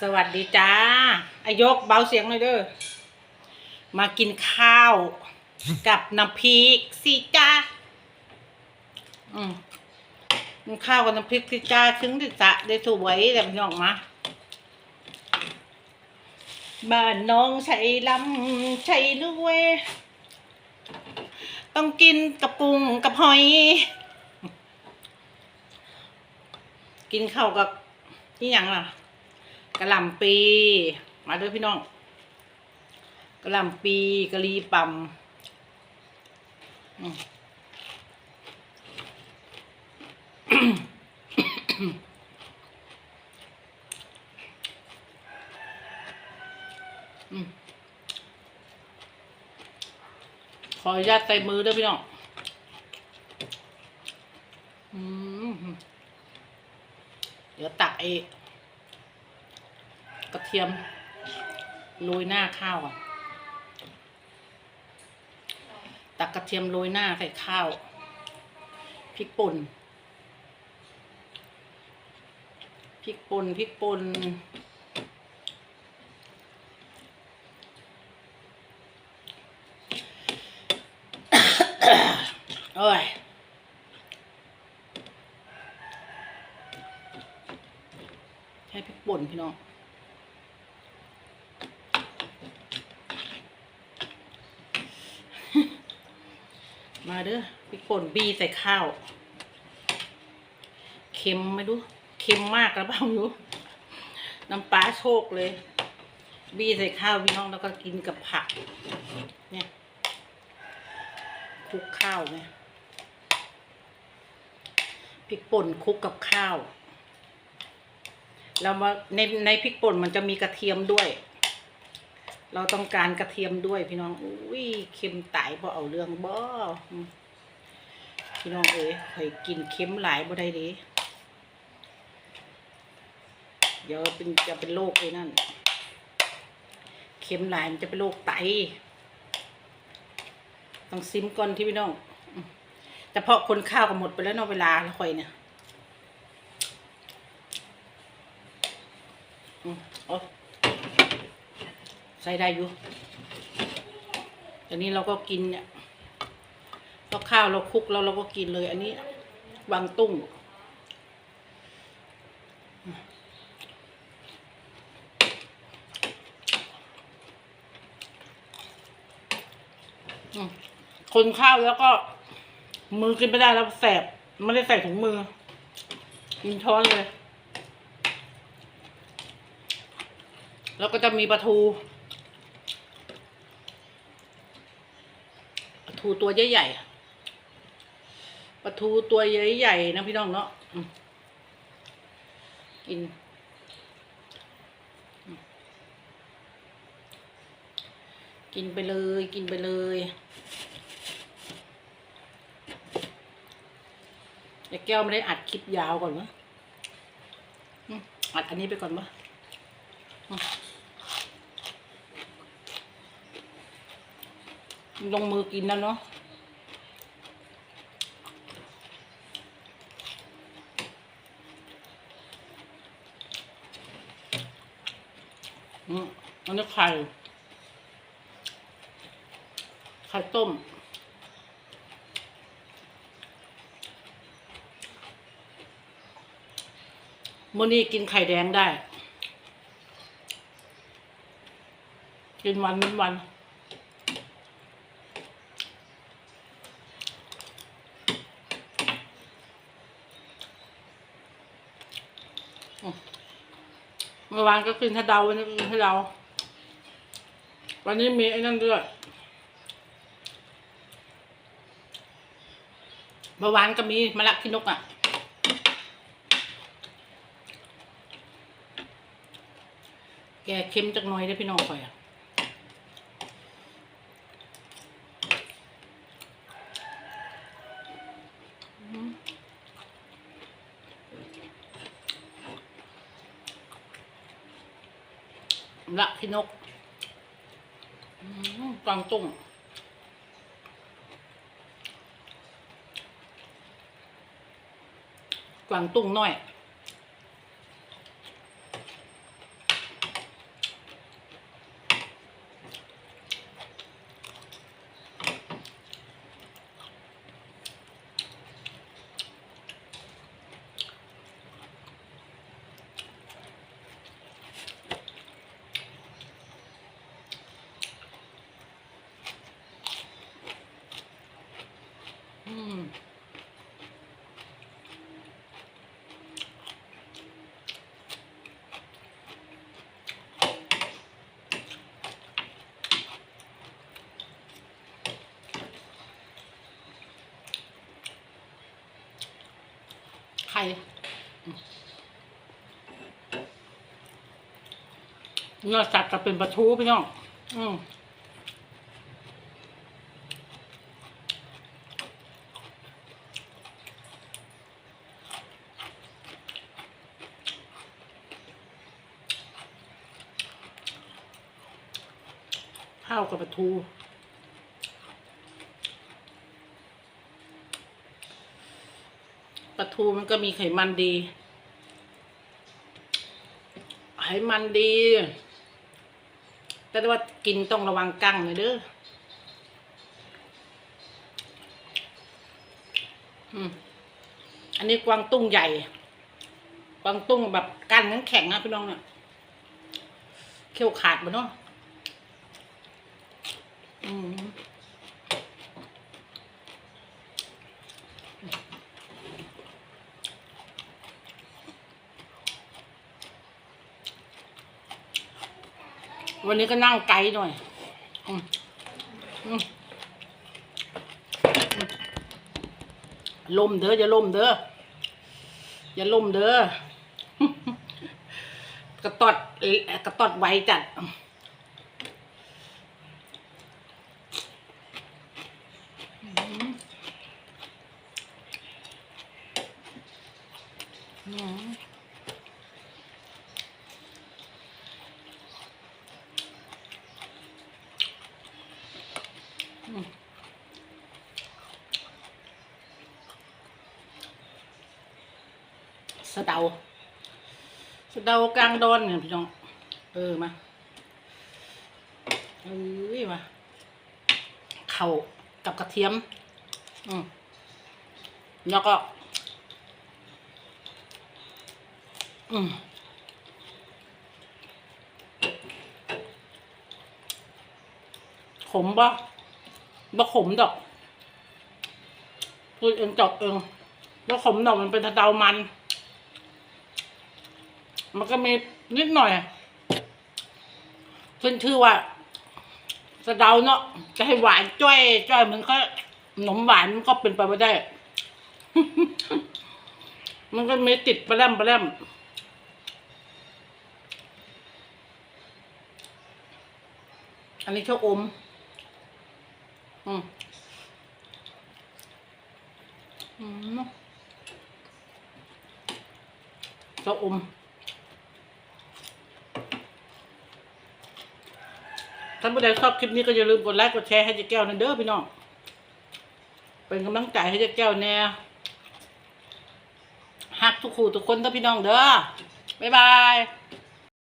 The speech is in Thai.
สวัสดีจ้าอายกเบาเสียงหน่อยเด้อ มากินข้าว กับน้ำพริกสิจ้า อืมกินข้าวกับน้ำพริกสิจ้าถึงจะจะได้สวยแต่พี่น้องมาบ้านน้องชัยลำชัยรวยต้องกินกับปุงกับหอย กินข้าวกับนี่ยังล่ะ กะหล่ำปีมาด้อพี่น้องกะหล่ำปีกะหรี่ปั๊มขออนุญาตใส่มือด้อพี่น้องเดี๋ยวตักไอ้ก ระเทียมโรยหน้าข้าวก่อนตักกระเทียมโรยหน้าใส่ข้าวพริกป่นพริกป่นพริกป่นโอ้ยใช้พริกป่นพี่น้อง มาเด้อพริกป่นบีใส่ข้าว เค็มไม่รู้เค็มมากแล้วเปล่าไม่รู้น้ำปลาโชคเลย บีใส่ข้าวพี่น้องแล้วก็กินกับผัก เนี่ยคลุกข้าวเนี่ยพริกป่นคลุกกับข้าว แล้วมาในในพริกป่นมันจะมีกระเทียมด้วย เราต้องการกระเทียมด้วยพี่น้อง อุ้ยเค็มตายพอเอาเรื่องบ่พี่น้องเอ้ยเคยกินเค็มหลายบ่ได้ดิเดี๋ยวเป็นจะเป็นโรคไอ้นั่น เค็มหลายมันจะเป็นโรคไต ต้องซิมก่อนที่พี่น้อง แต่พาะคนข้าวก็หมดไปแล้วเนอกเวลาแล้วค่อยเนี่ยอืมเอ ใส่ได้อยู่อันนี้เราก็กินเนี่ยเราข้าวเราคลุกแล้วเราก็กินเลย อันนี้วางตุ้งคนข้าวแล้วก็ มือกินไม่ได้แล้วแสบไม่ได้ใส่ถุงมือ กินช้อนเลย แล้วก็จะมีปลาทูปลา ทูตัวใหญ่ๆปลาทูตัวใหญ่ๆนะพี่น้องเนาะกิน กินไปเลยกินไปเลยไอ้แก้วไม่ได้อัดคลิปยาวก่อนวะอัดอันนี้ไปก่อนวะอืม ลงมือกินแล้วเนาะอันนี้ไข่ ไข่ต้ม มื่อนี้กินไข่แดงได้ กินวันเป็นวันอืม มื่อวานก็กินทะเดาวันนี้กินทะเดาวันนี้มีไอ้นั่นด้วยเมื่อวานก็มีมะละขี้นกอะแกเค็มจักหน่อยได้พี่น้องคอยอะ ละขี้นกกวางตุ้งกวางตุ้งน้อย เนื้อสัตว์จะเป็นปลาทูพี่น้อง อืมข้าวกับปลาทูปลาทูมันก็มีไขมันดี ไขมันดี แต่ว่ากินต้องระวังกั้งเลยเด้ออืมอันนี้กวางตุ้งใหญ่ กวางตุ้งแบบกั้นนั้นแข็งนะพี่น้องเนี่ยเขี้ยวขาดบ่เนาะอืม วันนี้ก็นั่งไกลหน่อยอืมอืมอืมลมเด้ออย่าลมเด้ออย่าลมเด้อกระตอดกระตอดไวจัดอืม สะเดา สะเดากลางดอนเนี่ยพี่น้อง เออมาเอ้ยมาเข่ากับกระเทียม อืมแล้วก็ อืมขมปะบ่ขมดอกพูดเองจบเองแล้วขมดอกมันเป็นสะเดามัน มันก็มีนิดหน่อยขึ้นชื่อว่าสะเดาเนาะจะให้หวานจ้อยจ้อยมันก็ขนมหวานมันก็เป็นไปไม่ได้ มันก็มีติดปลาแรมปลาแรมอันนี้ชอบอม อืมอืมชอบอม ท่านผู้ใดชอบคลิปนี้ก็อย่าลืมกดไลค์กดแชร์ให้เจ๊แก้วนั่นเด้อพี่น้อง เป็นกำลังใจให้เจ๊แก้วแน่ฮักทุกคู่ทุกคนเด้อพี่น้องเด้อบ๊ายบาย